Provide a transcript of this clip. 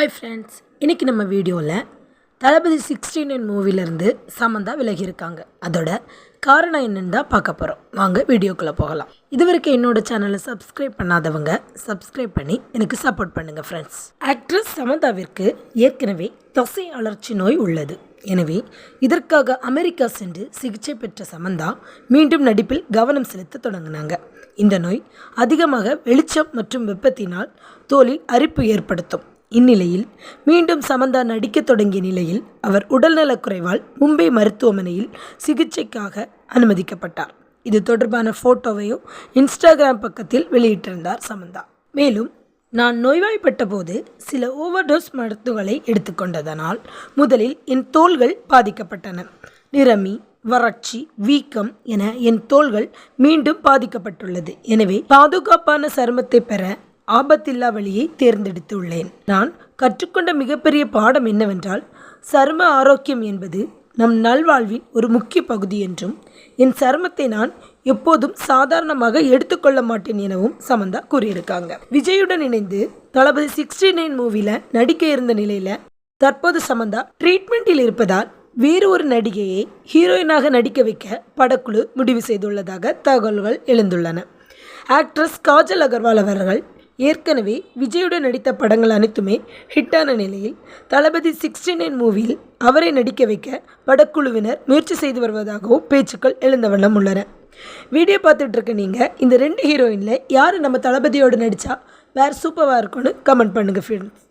Hi friends இன்றைக்கி நம்ம வீடியோவில் தளபதி சிக்ஸ்டீன் நைன் மூவிலேருந்து சமந்தா விலகியிருக்காங்க. அதோட காரணம் என்னன்னு தான் பார்க்க போகிறோம் வாங்க வீடியோக்குள்ளே போகலாம். இதுவரைக்கும் என்னோட சேனலை சப்ஸ்கிரைப் பண்ணாதவங்க சப்ஸ்கிரைப் பண்ணி எனக்கு சப்போர்ட் பண்ணுங்கள் ஃப்ரெண்ட்ஸ் ஆக்ட்ரஸ் சமந்தாவிற்கு ஏற்கனவே தசை அழற்சி நோய் உள்ளது. எனவே இதற்காக அமெரிக்கா சென்று சிகிச்சை பெற்ற சமந்தா மீண்டும் நடிப்பில் கவனம் செலுத்த தொடங்கினாங்க. இந்த நோய் அதிகமாக வெளிச்சம் மற்றும் வெப்பத்தினால் தோலில் அரிப்பு ஏற்படுத்தும். இந்நிலையில் மீண்டும் சமந்தா நடிக்கத் தொடங்கிய நிலையில் அவர் உடல்நலக்குறைவால் மும்பை மருத்துவமனையில் சிகிச்சைக்காக அனுமதிக்கப்பட்டார். இது தொடர்பான ஃபோட்டோவையும் இன்ஸ்டாகிராம் பக்கத்தில் வெளியிட்டிருந்தார் சமந்தா. மேலும் நான் நோய்வாய்ப்பட்ட போது சில ஓவர்டோஸ் மருந்துகளை எடுத்துக்கொண்டதனால் முதலில் என் தோள்கள் பாதிக்கப்பட்டன. நிறமி வறட்சி வீக்கம் என என் தோள்கள் மீண்டும் பாதிக்கப்பட்டுள்ளது. எனவே பாதுகாப்பான சருமத்தை பெற ஆபத்தில்லா வழியை தேர்ந்தெடுத்துள்ளேன். நான் கற்றுக்கொண்ட மிகப்பெரிய பாடம் என்னவென்றால் சரும ஆரோக்கியம் என்பது நம் நல்வாழ்வின் ஒரு முக்கிய பகுதி என்றும் என் சருமத்தை நான் எப்போதும் சாதாரணமாக எடுத்துக்கொள்ள மாட்டேன் எனவும் சமந்தா கூறியிருக்காங்க. விஜயுடன் இணைந்து தளபதி சிக்ஸ்டி நைன் மூவியில் நடிக்க இருந்த நிலையில் தற்போது சமந்தா ட்ரீட்மெண்ட்டில் இருப்பதால் வேறு ஒரு நடிகையை ஹீரோயினாக நடிக்க வைக்க படக்குழு முடிவு செய்துள்ளதாக தகவல்கள் எழுந்துள்ளன. ஆக்ட்ரஸ் காஜல் அகர்வால் அவர்கள் ஏற்கனவே விஜயுடன் நடித்த படங்கள் அனைத்துமே ஹிட்டான நிலையில் தளபதி சிக்ஸ்டி நைன் மூவியில் அவரை நடிக்க வைக்க படக்குழுவினர் முயற்சி செய்து வருவதாகவும் பேச்சுக்கள் எழுந்த வண்ணம் உள்ளன. வீடியோ பார்த்துட்டு இருக்க நீங்கள் இந்த ரெண்டு ஹீரோயினில் யார் நம்ம தளபதியோடு நடித்தா வேறு சூப்பராக இருக்கும்னு கமெண்ட் பண்ணுங்கள் ஃப்ரெண்ட்ஸ்